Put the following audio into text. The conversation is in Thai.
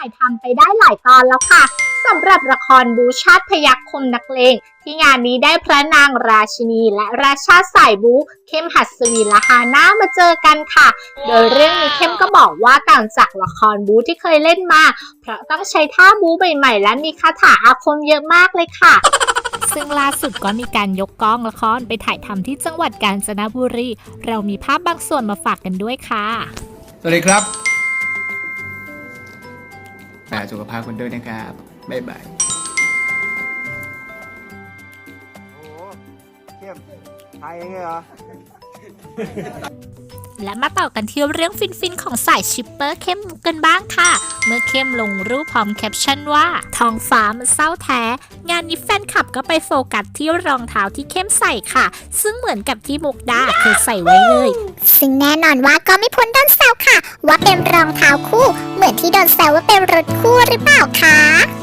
ายทำไปได้หลายตอนแล้วค่ะสำหรับละครบูชาติพยัคฆ์คมนักเลงที่งานนี้ได้พระนางราชินี และราชาสายบูเข้มหัสวีและฮาน่ามาเจอกันค่ะ โดยเรื่องนี้เข้มก็บอกว่าต่างจากละครบูที่เคยเล่นมา เพราะต้องใช้ท่าบูใหม่ๆและมีคาถาอาคมเยอะมากเลยค่ะซึ่งล่าสุดก็มีการยกกล้องละครไปถ่ายทำที่จังหวัดกาญจนบุรี เรามีภาพบางส่วนมาฝากกันด้วยค่ะ สวัสดีครับ ดูแลสุขภาพคุณด้วยนะครับ บ๊ายบายโอ้โหเข้มไทยเองเลยเหรอ และมาต่อกันที่เรื่องฟินๆ ของสายชิปเปอร์เข้มกันบ้างค่ะ เมื่อเข้มลงรูปพร้อมแคปชั่นว่าท้องฟ้ามันเศร้าแท้ งานนี้แฟนคลับก็ไปโฟกัสที่รองเท้าที่เข้มใส่ค่ะ ซึ่งเหมือนกับที่มุกดาเคยใส่ไว้เลย ซึ่งแน่นอนว่าก็ไม่พ้นโดนแซวค่ะ ว่าเป็นรองเท้าคู่ เห